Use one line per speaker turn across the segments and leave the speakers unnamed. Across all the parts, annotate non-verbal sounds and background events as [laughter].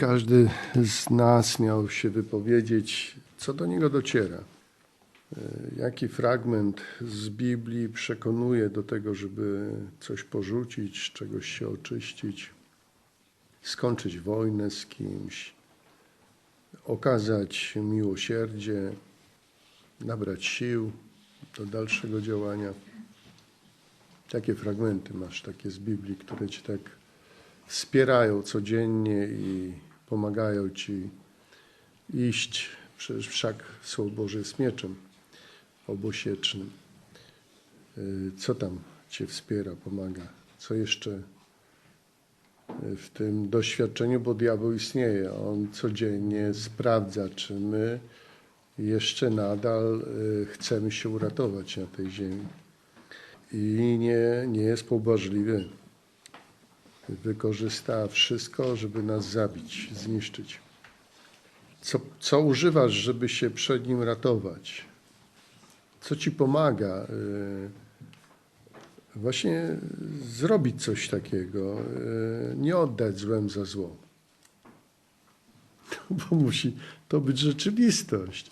każdy z nas miał się wypowiedzieć, co do niego dociera. E, Jaki fragment z Biblii przekonuje do tego, żeby coś porzucić, czegoś się oczyścić, skończyć wojnę z kimś, okazać miłosierdzie, nabrać sił do dalszego działania. Jakie fragmenty masz takie z Biblii, które ci tak wspierają codziennie i pomagają ci iść? Przecież wszak Słowo Boże jest mieczem obosiecznym. Y, Co tam cię wspiera, pomaga? Co jeszcze y, w tym doświadczeniu, bo diabeł istnieje. On codziennie sprawdza, czy my jeszcze nadal y, chcemy się uratować na tej ziemi. I nie, nie jest pobłażliwy. Wykorzysta wszystko, żeby nas zabić, zniszczyć. Co, co używasz, żeby się przed nim ratować? Co ci pomaga? y, Właśnie zrobić coś takiego, y, nie oddać złem za zło. [laughs] Bo musi to być rzeczywistość.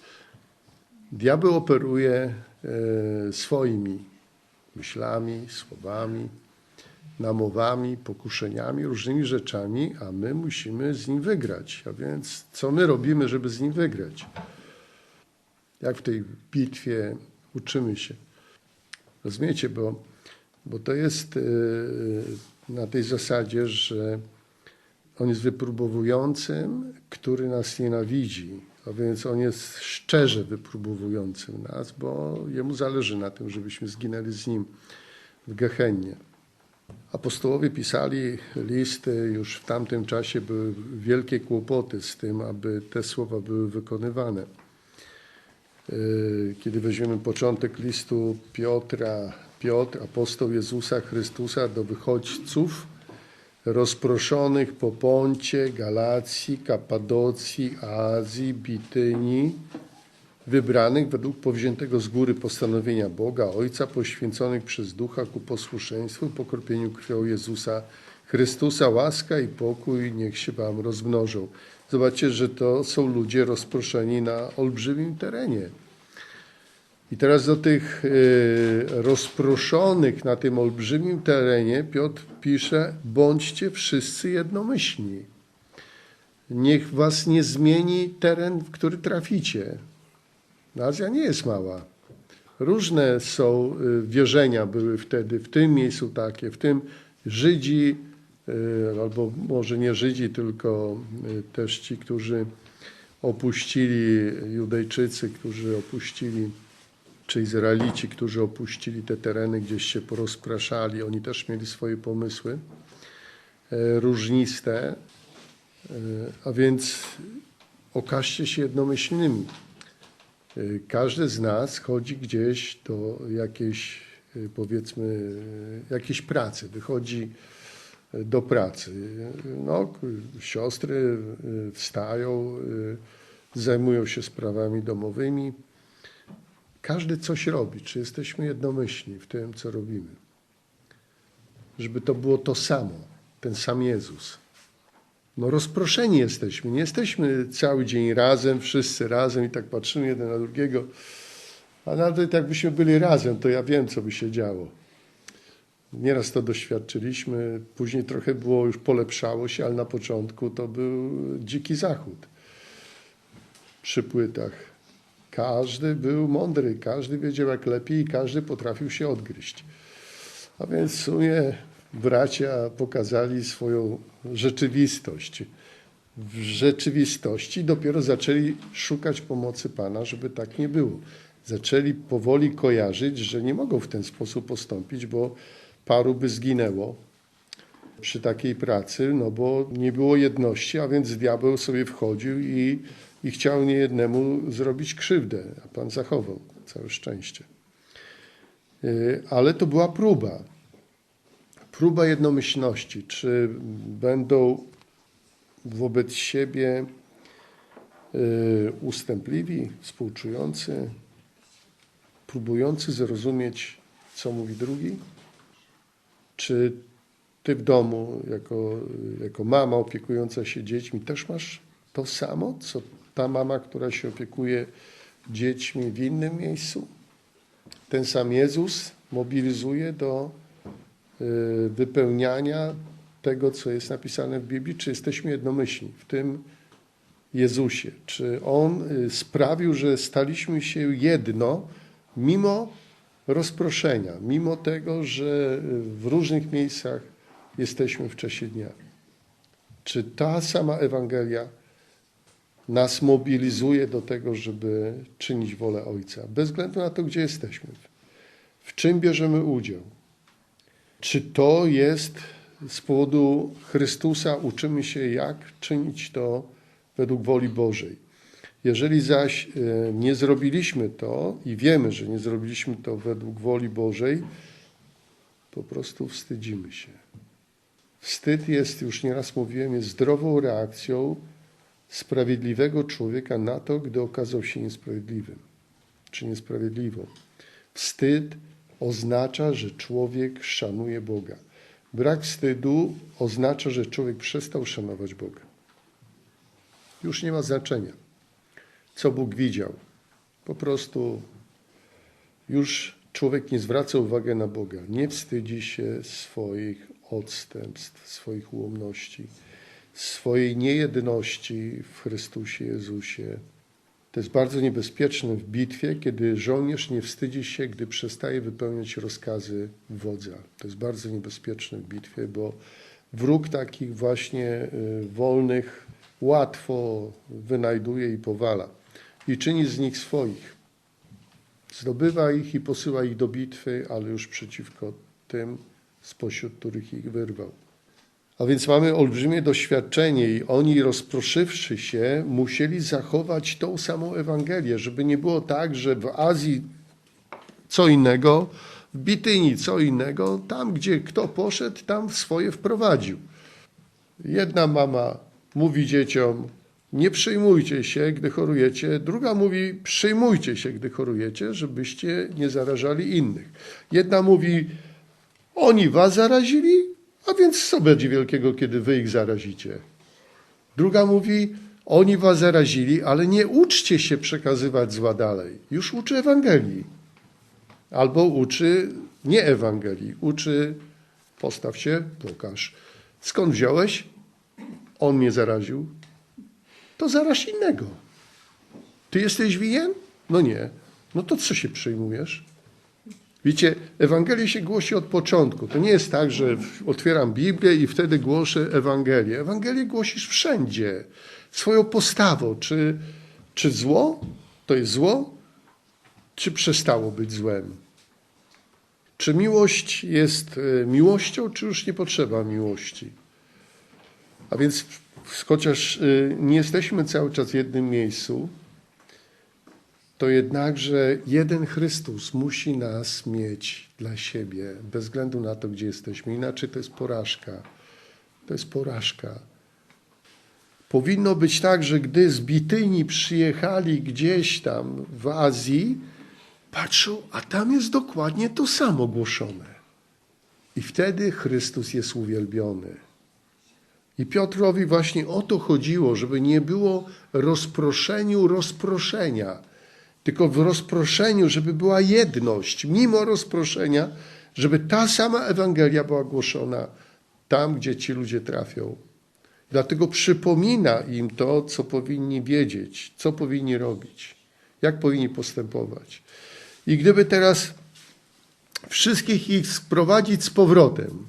Diabeł operuje e, swoimi myślami, słowami, namowami, pokuszeniami, różnymi rzeczami, a my musimy z nim wygrać. A więc co my robimy, żeby z nim wygrać? Jak w tej bitwie uczymy się? Rozumiecie, bo, bo to jest e, na tej zasadzie, że on jest wypróbowującym, który nas nienawidzi. A więc on jest szczerze wypróbowującym nas, bo jemu zależy na tym, żebyśmy zginęli z nim w Gehennie. Apostołowie pisali listy, już w tamtym czasie były wielkie kłopoty z tym, aby te słowa były wykonywane. Yy, Kiedy weźmiemy początek listu Piotra, Piotr, apostoł Jezusa Chrystusa do wychodźców, rozproszonych po Poncie, Galacji, Kapadocji, Azji, Bitynii, wybranych według powziętego z góry postanowienia Boga, Ojca, poświęconych przez Ducha ku posłuszeństwu, i pokropieniu krwią Jezusa Chrystusa, łaska i pokój niech się wam rozmnożą. Zobaczcie, że to są ludzie rozproszeni na olbrzymim terenie. I teraz do tych y, rozproszonych na tym olbrzymim terenie Piotr pisze: bądźcie wszyscy jednomyślni. Niech was nie zmieni teren, w który traficie. Azja nie jest mała. Różne są y, wierzenia były wtedy, w tym miejscu takie, w tym Żydzi, y, albo może nie Żydzi, tylko y, też ci, którzy opuścili, Judejczycy, którzy opuścili czy Izraelici, którzy opuścili te tereny, gdzieś się porozpraszali, oni też mieli swoje pomysły różniste, a więc okażcie się jednomyślnymi. E, Każdy z nas chodzi gdzieś do jakiejś, e, powiedzmy, e, jakiejś pracy, wychodzi do pracy. No, siostry wstają, zajmują się sprawami domowymi. Każdy coś robi. Czy jesteśmy jednomyślni w tym, co robimy? Żeby to było to samo, ten sam Jezus. No rozproszeni jesteśmy. Nie jesteśmy cały dzień razem, wszyscy razem i tak patrzymy jeden na drugiego. A nawet jakbyśmy byli razem, to ja wiem, co by się działo. Nieraz to doświadczyliśmy, później trochę było, już polepszało się, ale na początku to był dziki zachód przy płytach. Każdy był mądry, każdy wiedział jak lepiej i każdy potrafił się odgryźć. A więc w sumie bracia pokazali swoją rzeczywistość. W rzeczywistości dopiero zaczęli szukać pomocy Pana, żeby tak nie było. Zaczęli powoli kojarzyć, że nie mogą w ten sposób postąpić, bo paru by zginęło przy takiej pracy, no bo nie było jedności, a więc diabeł sobie wchodził i, i chciał niejednemu zrobić krzywdę, a Pan zachował całe szczęście. Yy, Ale to była próba. Próba jednomyślności. Czy będą wobec siebie yy, ustępliwi, współczujący, próbujący zrozumieć, co mówi drugi? Czy ty w domu, jako, jako mama opiekująca się dziećmi, też masz to samo, co ta mama, która się opiekuje dziećmi w innym miejscu? Ten sam Jezus mobilizuje do y, wypełniania tego, co jest napisane w Biblii, czy jesteśmy jednomyślni w tym Jezusie? Czy On y, sprawił, że staliśmy się jedno, mimo rozproszenia, mimo tego, że w różnych miejscach jesteśmy w czasie dnia? Czy ta sama Ewangelia nas mobilizuje do tego, żeby czynić wolę Ojca, bez względu na to, gdzie jesteśmy, w czym bierzemy udział? Czy to jest z powodu Chrystusa, uczymy się, jak czynić to według woli Bożej? Jeżeli zaś e, nie zrobiliśmy to i wiemy, że nie zrobiliśmy to według woli Bożej, po prostu wstydzimy się. Wstyd jest, już nieraz mówiłem, jest zdrową reakcją sprawiedliwego człowieka na to, gdy okazał się niesprawiedliwym czy niesprawiedliwą. Wstyd oznacza, że człowiek szanuje Boga. Brak wstydu oznacza, że człowiek przestał szanować Boga. Już nie ma znaczenia, co Bóg widział. Po prostu już człowiek nie zwraca uwagi na Boga, nie wstydzi się swoich odstępstw, swoich ułomności swojej niejedności w Chrystusie Jezusie. To jest bardzo niebezpieczne w bitwie, kiedy żołnierz nie wstydzi się, gdy przestaje wypełniać rozkazy wodza. To jest bardzo niebezpieczne w bitwie, bo wróg takich właśnie y, wolnych łatwo wynajduje i powala i czyni z nich swoich. Zdobywa ich i posyła ich do bitwy, ale już przeciwko tym, spośród których ich wyrwał. A więc mamy olbrzymie doświadczenie i oni rozproszywszy się, musieli zachować tą samą Ewangelię, żeby nie było tak, że w Azji co innego, w Bityni co innego, tam gdzie kto poszedł, tam swoje wprowadził. Jedna mama mówi dzieciom, nie przyjmujcie się, gdy chorujecie. Druga mówi, przyjmujcie się, gdy chorujecie, żebyście nie zarażali innych. Jedna mówi, oni was zarazili, a więc co będzie wielkiego, kiedy wy ich zarazicie? Druga mówi, oni was zarazili, ale nie uczcie się przekazywać zła dalej. Już uczy Ewangelii. Albo uczy nie Ewangelii, uczy postaw się, pokaż. Skąd wziąłeś? On mnie zaraził. To zaraż innego. Ty jesteś winien? No nie. No to co się przejmujesz? Wiecie, Ewangelię się głosi od początku. To nie jest tak, że otwieram Biblię i wtedy głoszę Ewangelię. Ewangelię głosisz wszędzie. Swoją postawą. Czy, czy zło to jest zło? Czy przestało być złem? Czy miłość jest e, miłością, czy już nie potrzeba miłości? A więc, chociaż e, nie jesteśmy cały czas w jednym miejscu, to jednakże jeden Chrystus musi nas mieć dla siebie, bez względu na to, gdzie jesteśmy. Inaczej to jest porażka. To jest porażka. Powinno być tak, że gdy z Bityni przyjechali gdzieś tam w Azji, patrzą, a tam jest dokładnie to samo głoszone. I wtedy Chrystus jest uwielbiony. I Piotrowi właśnie o to chodziło, żeby nie było rozproszeniu rozproszenia tylko w rozproszeniu, żeby była jedność, mimo rozproszenia, żeby ta sama Ewangelia była głoszona tam, gdzie ci ludzie trafią. Dlatego przypomina im to, co powinni wiedzieć, co powinni robić, jak powinni postępować. I gdyby teraz wszystkich ich sprowadzić z powrotem,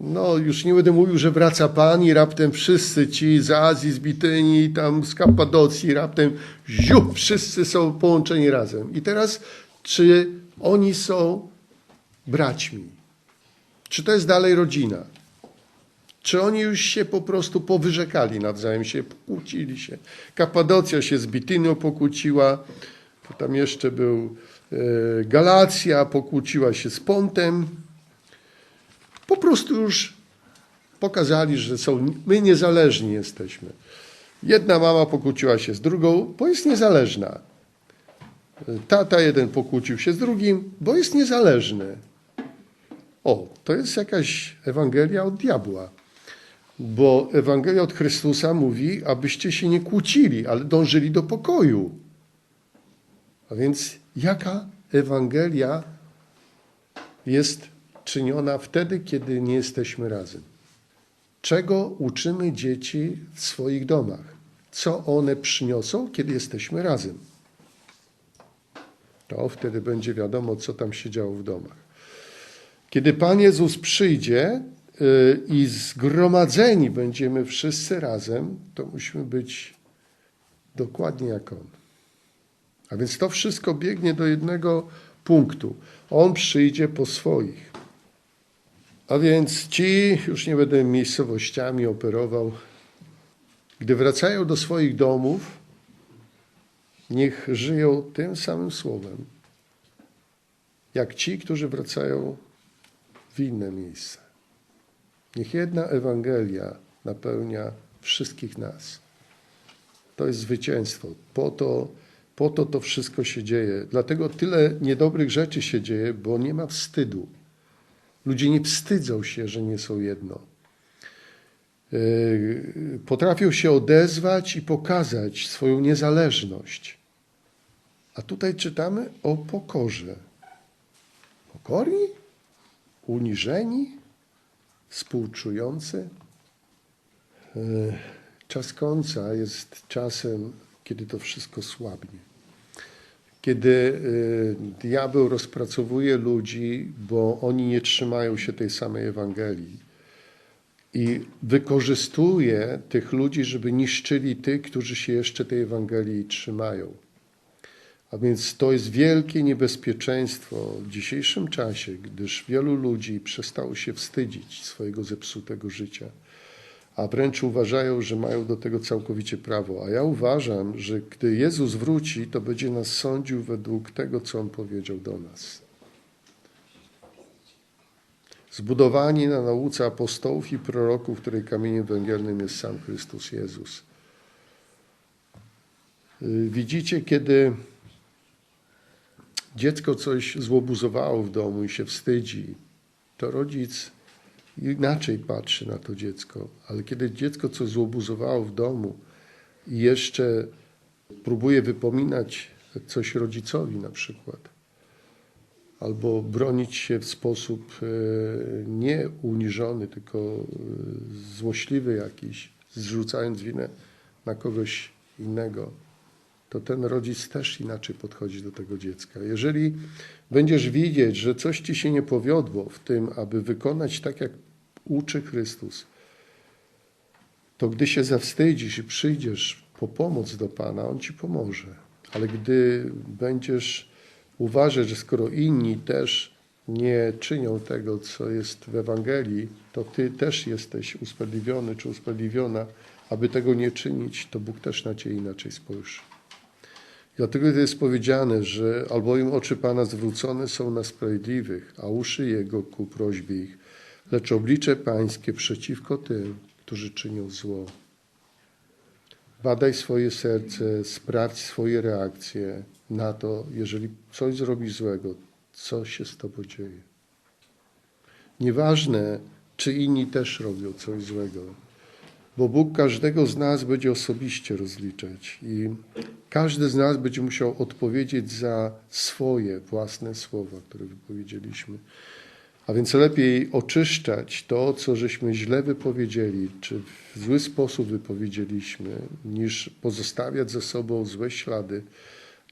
no już nie będę mówił, że wraca Pan i raptem wszyscy ci z Azji, z Bityni, tam z Kapadocji, raptem ziup, wszyscy są połączeni razem. I teraz, czy oni są braćmi? Czy to jest dalej rodzina? Czy oni już się po prostu powyrzekali nawzajem się, pokłócili się? Kapadocja się z Bitynią pokłóciła, tam jeszcze był e, Galacja, pokłóciła się z Pontem, po prostu już pokazali, że są, my niezależni jesteśmy. Jedna mama pokłóciła się z drugą, bo jest niezależna. Tata jeden pokłócił się z drugim, bo jest niezależny. O, to jest jakaś Ewangelia od diabła. Bo Ewangelia od Chrystusa mówi, abyście się nie kłócili, ale dążyli do pokoju. A więc jaka Ewangelia jest czyniona wtedy, kiedy nie jesteśmy razem? Czego uczymy dzieci w swoich domach? Co one przyniosą, kiedy jesteśmy razem? To wtedy będzie wiadomo, co tam się działo w domach. Kiedy Pan Jezus przyjdzie yy, i zgromadzeni będziemy wszyscy razem, to musimy być dokładnie jak On. A więc to wszystko biegnie do jednego punktu. On przyjdzie po swoich. A więc ci, już nie będę miejscowościami operował, gdy wracają do swoich domów, niech żyją tym samym słowem, jak ci, którzy wracają w inne miejsce. Niech jedna Ewangelia napełnia wszystkich nas. To jest zwycięstwo. Po to, po to to wszystko się dzieje. Dlatego tyle niedobrych rzeczy się dzieje, bo nie ma wstydu. Ludzie nie wstydzą się, że nie są jedno. Yy, potrafią się odezwać i pokazać swoją niezależność. A tutaj czytamy o pokorze. Pokorni, uniżeni, współczujący. Yy, czas końca jest czasem, kiedy to wszystko słabnie. Kiedy yy, diabeł rozpracowuje ludzi, bo oni nie trzymają się tej samej Ewangelii i wykorzystuje tych ludzi, żeby niszczyli tych, którzy się jeszcze tej Ewangelii trzymają. A więc to jest wielkie niebezpieczeństwo w dzisiejszym czasie, gdyż wielu ludzi przestało się wstydzić swojego zepsutego życia, a wręcz uważają, że mają do tego całkowicie prawo. A ja uważam, że gdy Jezus wróci, to będzie nas sądził według tego, co On powiedział do nas zbudowani na nauce apostołów i proroków, której kamieniem węgielnym jest sam Chrystus Jezus. Y, widzicie, kiedy dziecko coś złobuzowało w domu i się wstydzi, to rodzic inaczej patrzy na to dziecko. Ale kiedy dziecko coś złobuzowało w domu i jeszcze próbuje wypominać coś rodzicowi na przykład, albo bronić się w sposób e, nie uniżony, tylko e, złośliwy jakiś, zrzucając winę na kogoś innego, to ten rodzic też inaczej podchodzi do tego dziecka. Jeżeli będziesz widzieć, że coś ci się nie powiodło w tym, aby wykonać tak, jak uczy Chrystus, to gdy się zawstydzisz i przyjdziesz po pomoc do Pana, On ci pomoże. Ale gdy będziesz uważać, że skoro inni też nie czynią tego, co jest w Ewangelii, to ty też jesteś usprawiedliwiony czy usprawiedliwiona. Aby tego nie czynić, to Bóg też na ciebie inaczej spojrzy. Dlatego to jest powiedziane, że albowiem oczy Pana zwrócone są na sprawiedliwych, a uszy Jego ku prośbie ich, lecz oblicze Pańskie przeciwko tym, którzy czynią zło. Badaj swoje serce, sprawdź swoje reakcje na to, jeżeli coś zrobisz złego, co się z tobą dzieje. Nieważne, czy inni też robią coś złego, bo Bóg każdego z nas będzie osobiście rozliczać i każdy z nas będzie musiał odpowiedzieć za swoje własne słowa, które wypowiedzieliśmy. A więc lepiej oczyszczać to, co żeśmy źle wypowiedzieli, czy w zły sposób wypowiedzieliśmy, niż pozostawiać za sobą złe ślady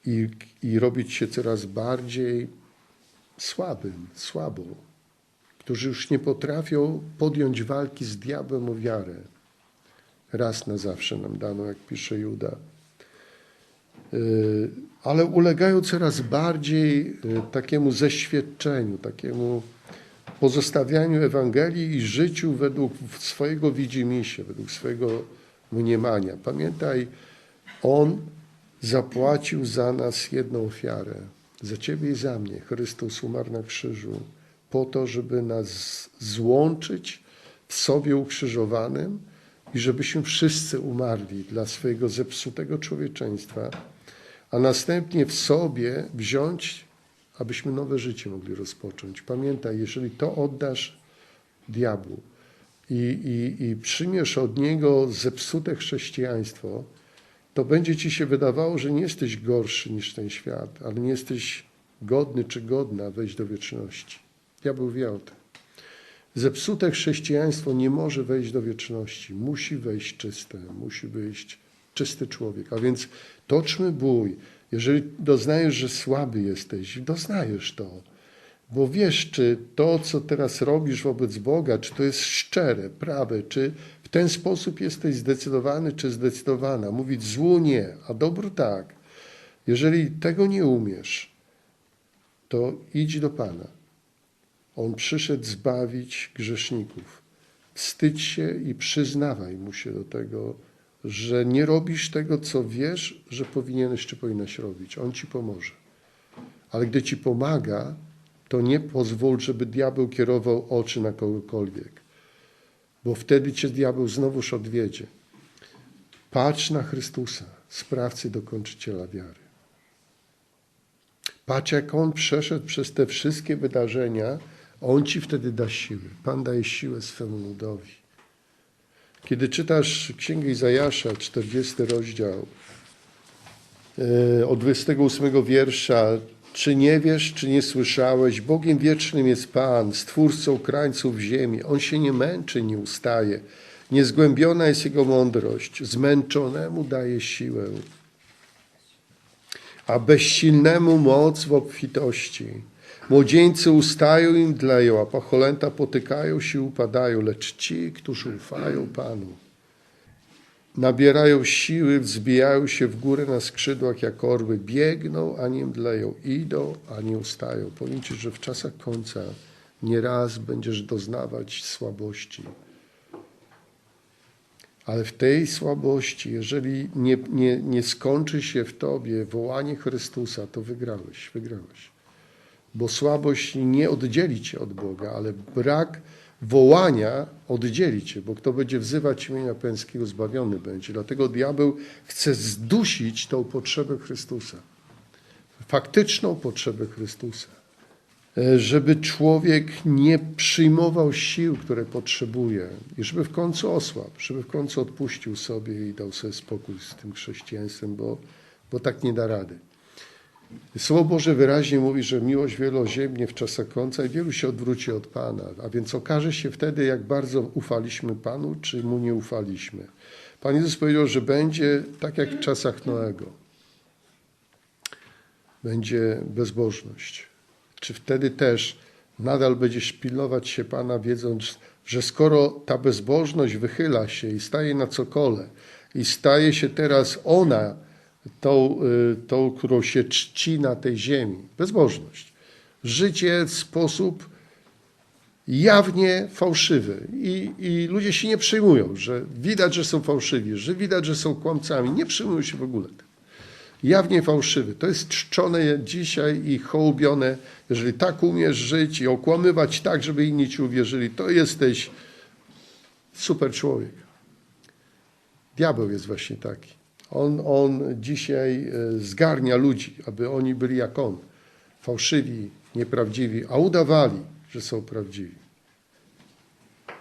i, i robić się coraz bardziej słabym, słabą, którzy już nie potrafią podjąć walki z diabłem o wiarę. Raz na zawsze nam dano, jak pisze Juda. Y, ale ulegają coraz bardziej y, takiemu zeświadczeniu, takiemu pozostawianiu Ewangelii i życiu według swojego widzimisię, według swojego mniemania. Pamiętaj, On zapłacił za nas jedną ofiarę. Za Ciebie i za mnie. Chrystus umarł na krzyżu po to, żeby nas złączyć w sobie ukrzyżowanym i żebyśmy wszyscy umarli dla swojego zepsutego człowieczeństwa, a następnie w sobie wziąć abyśmy nowe życie mogli rozpocząć. Pamiętaj, jeżeli to oddasz diabłu i, i, i przyjmiesz od niego zepsute chrześcijaństwo, to będzie ci się wydawało, że nie jesteś gorszy niż ten świat, ale nie jesteś godny czy godna wejść do wieczności. Diabeł wie o tym. Zepsute chrześcijaństwo nie może wejść do wieczności. Musi wejść czyste, musi wejść czysty człowiek. A więc toczmy bój. Jeżeli doznajesz, że słaby jesteś, doznajesz to. Bo wiesz, czy to, co teraz robisz wobec Boga, czy to jest szczere, prawe, czy w ten sposób jesteś zdecydowany, czy zdecydowana. Mówić złu nie, a dobru tak. Jeżeli tego nie umiesz, to idź do Pana. On przyszedł zbawić grzeszników. Wstydź się i przyznawaj mu się do tego, że nie robisz tego, co wiesz, że powinieneś czy powinnaś robić. On ci pomoże. Ale gdy ci pomaga, to nie pozwól, żeby diabeł kierował oczy na kogokolwiek, bo wtedy cię diabeł znowuż odwiedzie. Patrz na Chrystusa, sprawcy dokończyciela wiary. Patrz, jak On przeszedł przez te wszystkie wydarzenia, On ci wtedy da siły. Pan daje siłę swemu ludowi. Kiedy czytasz Księgę Izajasza, 40 rozdział, e, od 28 wiersza, czy nie wiesz, czy nie słyszałeś? Bogiem wiecznym jest Pan, stwórcą krańców ziemi. On się nie męczy, nie ustaje. Niezgłębiona jest Jego mądrość. Zmęczonemu daje siłę, a bezsilnemu moc w obfitości. Młodzieńcy ustają i mdleją, a pacholęta potykają się upadają, lecz ci, którzy ufają Panu, nabierają siły, wzbijają się w górę na skrzydłach jak orły, biegną, a nie mdleją, idą, a nie ustają. Powiem że w czasach końca nieraz będziesz doznawać słabości. Ale w tej słabości, jeżeli nie, nie, nie skończy się w Tobie wołanie Chrystusa, to wygrałeś, wygrałeś. Bo słabość nie oddzieli Cię od Boga, ale brak wołania oddzieli Cię, bo kto będzie wzywać imienia Pańskiego, zbawiony będzie. Dlatego diabeł chce zdusić tą potrzebę Chrystusa. Faktyczną potrzebę Chrystusa. E, żeby człowiek nie przyjmował sił, które potrzebuje i żeby w końcu osłabł, żeby w końcu odpuścił sobie i dał sobie spokój z tym chrześcijaństwem, bo, bo tak nie da rady. Słowo Boże wyraźnie mówi, że miłość wieloziemnie w czasach końca i wielu się odwróci od Pana, a więc okaże się wtedy, jak bardzo ufaliśmy Panu, czy Mu nie ufaliśmy. Pan Jezus powiedział, że będzie tak jak w czasach Noego. Będzie bezbożność. Czy wtedy też nadal będziesz pilnować się Pana, wiedząc, że skoro ta bezbożność wychyla się i staje na cokole i staje się teraz ona tą, y, tą, którą się czci na tej ziemi. Bezbożność. Życie w sposób jawnie fałszywy I, i ludzie się nie przejmują, że widać, że są fałszywi, że widać, że są kłamcami. Nie przejmują się w ogóle tym. Jawnie fałszywy. To jest czczone dzisiaj i hołubione. Jeżeli tak umiesz żyć i okłamywać tak, żeby inni ci uwierzyli, to jesteś super człowiek. Diabeł jest właśnie taki. On, on dzisiaj e, zgarnia ludzi, aby oni byli jak on, fałszywi, nieprawdziwi, a udawali, że są prawdziwi.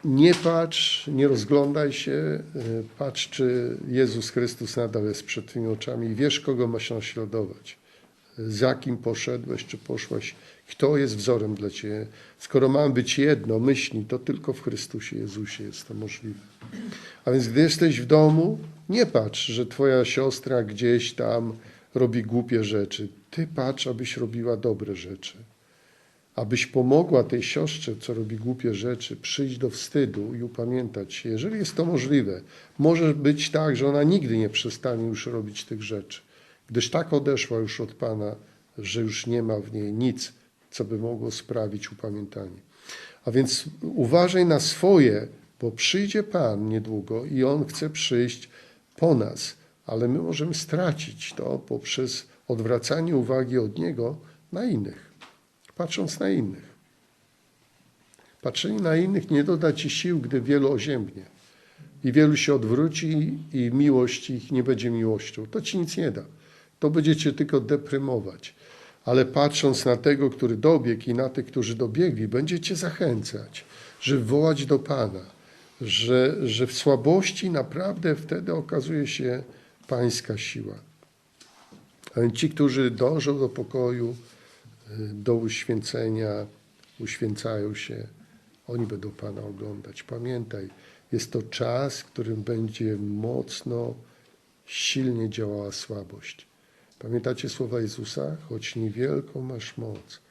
Nie patrz, nie rozglądaj się, e, patrz, czy Jezus Chrystus nadal jest przed Twoimi oczami i wiesz, kogo masz naśladować. Z jakim poszedłeś, czy poszłaś, kto jest wzorem dla Ciebie. Skoro mam być jedno, myśli, to tylko w Chrystusie Jezusie jest to możliwe. A więc gdy jesteś w domu, nie patrz, że twoja siostra gdzieś tam robi głupie rzeczy. Ty patrz, abyś robiła dobre rzeczy. Abyś pomogła tej siostrze, co robi głupie rzeczy, przyjść do wstydu i upamiętać się. Jeżeli jest to możliwe, może być tak, że ona nigdy nie przestanie już robić tych rzeczy, gdyż tak odeszła już od Pana, że już nie ma w niej nic, co by mogło sprawić upamiętanie. A więc uważaj na swoje, bo przyjdzie Pan niedługo i On chce przyjść po nas, ale my możemy stracić to poprzez odwracanie uwagi od Niego na innych, patrząc na innych. Patrzenie na innych nie doda Ci sił, gdy wielu oziębnie i wielu się odwróci i miłość ich nie będzie miłością. To Ci nic nie da. To będzie Cię tylko deprymować. ale patrząc na tego, który dobiegł i na tych, którzy dobiegli, będzie Cię zachęcać, żeby wołać do Pana, że, że w słabości naprawdę wtedy okazuje się Pańska siła. A więc ci, którzy dążą do pokoju, y, do uświęcenia, uświęcają się, oni będą Pana oglądać. Pamiętaj, jest to czas, w którym będzie mocno, silnie działała słabość. Pamiętacie słowa Jezusa? Choć niewielką masz moc,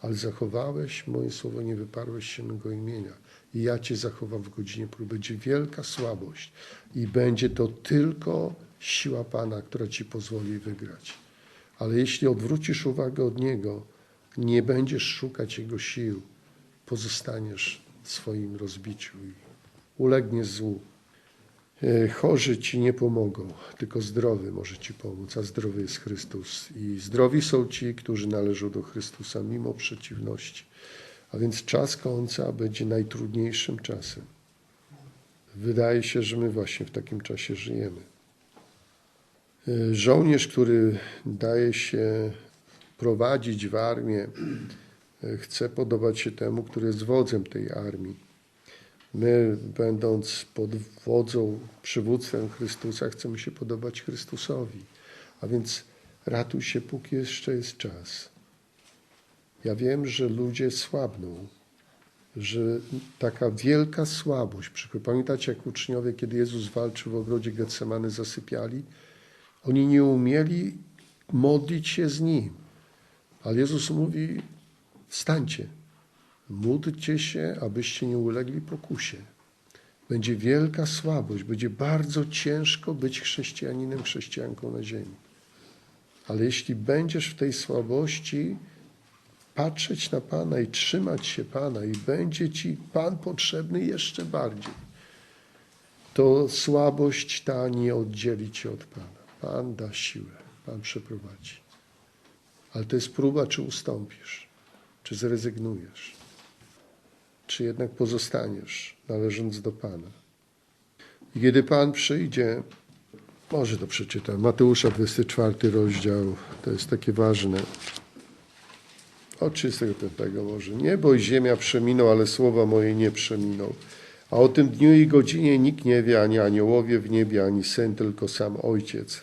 ale zachowałeś moje słowo, nie wyparłeś się mego imienia. I ja Cię zachowam w godzinie próby. Będzie wielka słabość i będzie to tylko siła Pana, która Ci pozwoli wygrać. Ale jeśli odwrócisz uwagę od Niego, nie będziesz szukać Jego sił, pozostaniesz w swoim rozbiciu i ulegniesz złu. E, Chorzy ci nie pomogą, tylko zdrowy może ci pomóc, a zdrowy jest Chrystus. I zdrowi są ci, którzy należą do Chrystusa mimo przeciwności. A więc czas końca będzie najtrudniejszym czasem. Wydaje się, że my właśnie w takim czasie żyjemy. E, Żołnierz, który daje się prowadzić w armię, e, chce podobać się temu, który jest wodzem tej armii. My, będąc pod wodzą, przywództwem Chrystusa, chcemy się podobać Chrystusowi. A więc ratuj się, póki jeszcze jest czas. Ja wiem, że ludzie słabną, że taka wielka słabość. Pamiętacie, jak uczniowie, kiedy Jezus walczył w ogrodzie Getsemany, zasypiali? Oni nie umieli modlić się z Nim. Ale Jezus mówi, wstańcie, módlcie się, abyście nie ulegli pokusie. Będzie wielka słabość, będzie bardzo ciężko być chrześcijaninem, chrześcijanką na ziemi. Ale jeśli będziesz w tej słabości patrzeć na Pana i trzymać się Pana i będzie Ci Pan potrzebny jeszcze bardziej, to słabość ta nie oddzieli Cię od Pana. Pan da siłę, Pan przeprowadzi. Ale to jest próba, czy ustąpisz, czy zrezygnujesz, czy jednak pozostaniesz, należąc do Pana. I kiedy Pan przyjdzie, może to przeczytam, Mateusza 24 rozdział, to jest takie ważne. Od 35 może. Niebo i ziemia przeminą, ale słowa moje nie przeminą. A o tym dniu i godzinie nikt nie wie, ani aniołowie w niebie, ani syn, tylko sam Ojciec.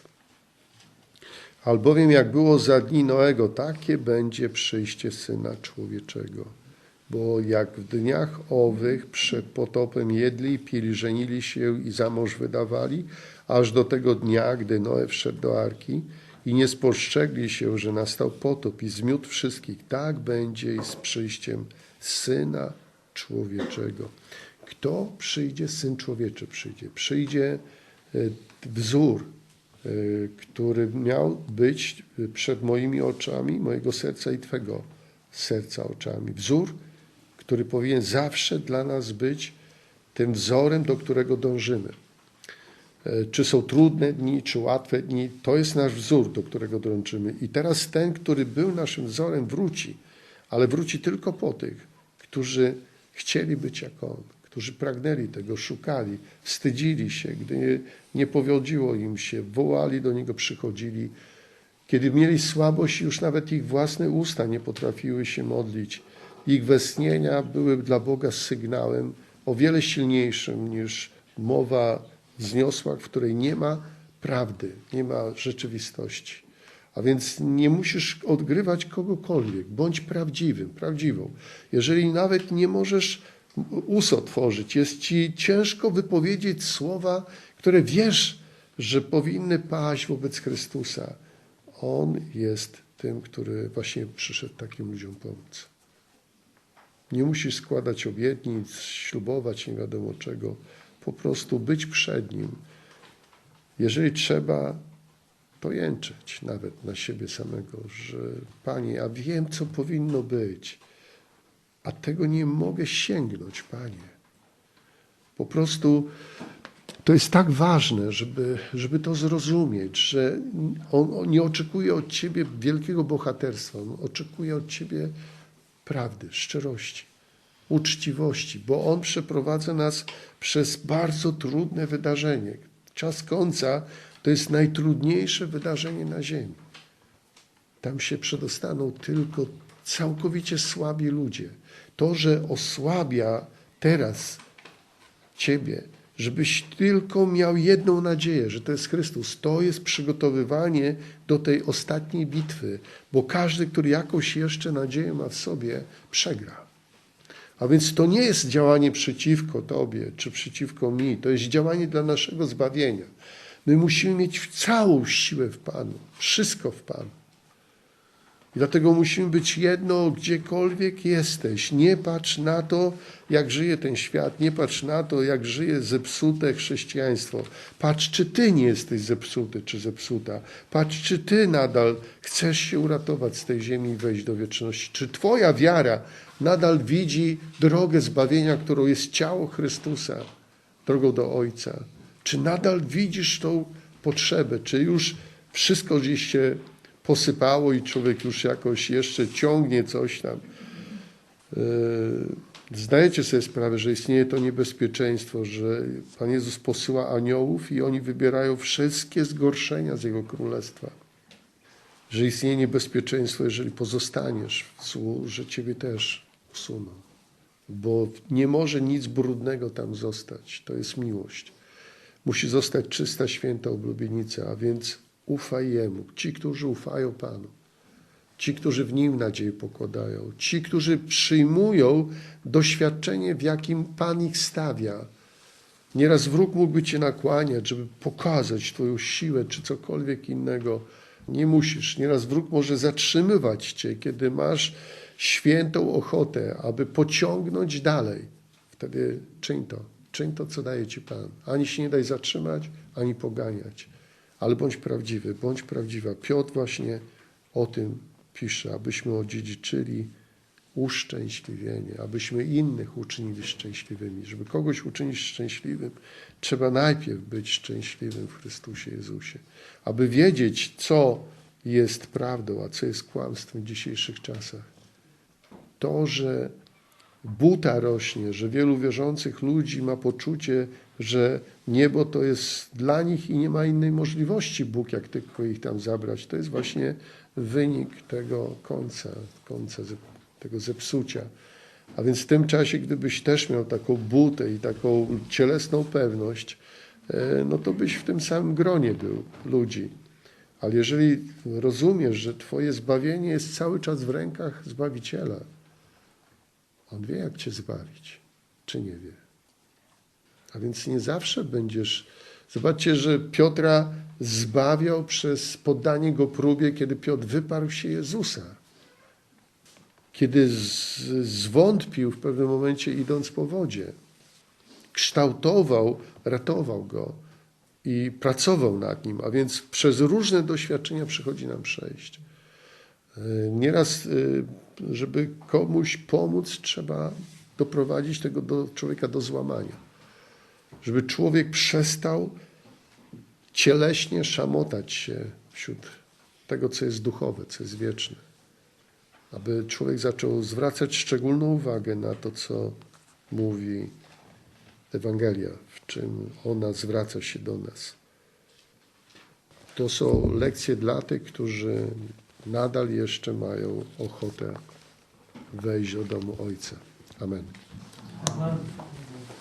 Albowiem jak było za dni Noego, takie będzie przyjście Syna Człowieczego. Bo jak w dniach owych przed potopem jedli, pili, żenili się i za mąż wydawali, aż do tego dnia, gdy Noe wszedł do arki i nie spostrzegli się, że nastał potop i zmiótł wszystkich, tak będzie i z przyjściem Syna Człowieczego. Kto przyjdzie? Syn Człowieczy przyjdzie. Przyjdzie e, wzór, e, który miał być przed moimi oczami, mojego serca i Twego serca oczami. Wzór, który powinien zawsze dla nas być tym wzorem, do którego dążymy. E, Czy są trudne dni, czy łatwe dni, to jest nasz wzór, do którego dążymy. I teraz ten, który był naszym wzorem, wróci, ale wróci tylko po tych, którzy chcieli być jak on, którzy pragnęli tego, szukali, wstydzili się, gdy nie, nie powodziło im się, wołali do niego, przychodzili. Kiedy mieli słabość, już nawet ich własne usta nie potrafiły się modlić. Ich westchnienia były dla Boga sygnałem o wiele silniejszym niż mowa wzniosła, w której nie ma prawdy, nie ma rzeczywistości. A więc nie musisz odgrywać kogokolwiek, bądź prawdziwym, prawdziwą. Jeżeli nawet nie możesz ust otworzyć, jest ci ciężko wypowiedzieć słowa, które wiesz, że powinny paść wobec Chrystusa. On jest tym, który właśnie przyszedł takim ludziom pomóc. Nie musisz składać obietnic, ślubować nie wiadomo czego. Po prostu być przed Nim. Jeżeli trzeba, to jęczeć nawet na siebie samego, że Panie, ja wiem, co powinno być, a tego nie mogę sięgnąć, Panie. Po prostu to jest tak ważne, żeby, żeby to zrozumieć, że on, on nie oczekuje od Ciebie wielkiego bohaterstwa, on oczekuje od Ciebie prawdy, szczerości, uczciwości, bo On przeprowadza nas przez bardzo trudne wydarzenie. Czas końca to jest najtrudniejsze wydarzenie na Ziemi. Tam się przedostaną tylko całkowicie słabi ludzie. To, że osłabia teraz Ciebie, żebyś tylko miał jedną nadzieję, że to jest Chrystus. To jest przygotowywanie do tej ostatniej bitwy, bo każdy, który jakąś jeszcze nadzieję ma w sobie, przegra. A więc to nie jest działanie przeciwko Tobie czy przeciwko mi, to jest działanie dla naszego zbawienia. My musimy mieć całą siłę w Panu, wszystko w Panu. I dlatego musimy być jedno, gdziekolwiek jesteś. Nie patrz na to, jak żyje ten świat, nie patrz na to, jak żyje zepsute chrześcijaństwo. Patrz, czy ty nie jesteś zepsuty czy zepsuta. Patrz, czy ty nadal chcesz się uratować z tej ziemi i wejść do wieczności. Czy twoja wiara nadal widzi drogę zbawienia, którą jest ciało Chrystusa, drogą do Ojca. Czy nadal widzisz tą potrzebę? Czy już wszystko gdzieś się posypało i człowiek już jakoś jeszcze ciągnie coś tam? Yy, Zdajecie sobie sprawę, że istnieje to niebezpieczeństwo, że Pan Jezus posyła aniołów i oni wybierają wszystkie zgorszenia z Jego Królestwa. Że istnieje niebezpieczeństwo, jeżeli pozostaniesz w złu, że Ciebie też usuną. Bo nie może nic brudnego tam zostać. To jest miłość. Musi zostać czysta, święta oblubienica, a więc ufaj Jemu. Ci, którzy ufają Panu. Ci, którzy w Nim nadzieję pokładają. Ci, którzy przyjmują doświadczenie, w jakim Pan ich stawia. Nieraz wróg mógłby Cię nakłaniać, żeby pokazać Twoją siłę czy cokolwiek innego. Nie musisz. Nieraz wróg może zatrzymywać Cię, kiedy masz świętą ochotę, aby pociągnąć dalej. Wtedy czyń to. Czyń to, co daje Ci Pan. Ani się nie daj zatrzymać, ani poganiać. Ale bądź prawdziwy, bądź prawdziwa. Piotr właśnie o tym pisze, abyśmy odziedziczyli uszczęśliwienie, abyśmy innych uczynili szczęśliwymi. Żeby kogoś uczynić szczęśliwym, trzeba najpierw być szczęśliwym w Chrystusie Jezusie. Aby wiedzieć, co jest prawdą, a co jest kłamstwem w dzisiejszych czasach. To, że buta rośnie, że wielu wierzących ludzi ma poczucie, że niebo to jest dla nich i nie ma innej możliwości Bóg, jak tylko ich tam zabrać. To jest właśnie wynik tego końca, końca tego zepsucia. A więc w tym czasie, gdybyś też miał taką butę i taką cielesną pewność, no to byś w tym samym gronie był ludzi. Ale jeżeli rozumiesz, że Twoje zbawienie jest cały czas w rękach Zbawiciela, On wie, jak Cię zbawić, czy nie wie. A więc nie zawsze będziesz. Zobaczcie, że Piotra zbawiał przez poddanie go próbie, kiedy Piotr wyparł się Jezusa. Kiedy zwątpił w pewnym momencie, idąc po wodzie. Kształtował, ratował go i pracował nad nim, a więc przez różne doświadczenia przychodzi nam przejść. Nieraz, żeby komuś pomóc, trzeba doprowadzić tego do człowieka do złamania. Żeby człowiek przestał cieleśnie szamotać się wśród tego, co jest duchowe, co jest wieczne. Aby człowiek zaczął zwracać szczególną uwagę na to, co mówi Ewangelia, w czym ona zwraca się do nas. To są lekcje dla tych, którzy nadal jeszcze mają ochotę wejść do domu Ojca. Amen.
Amen.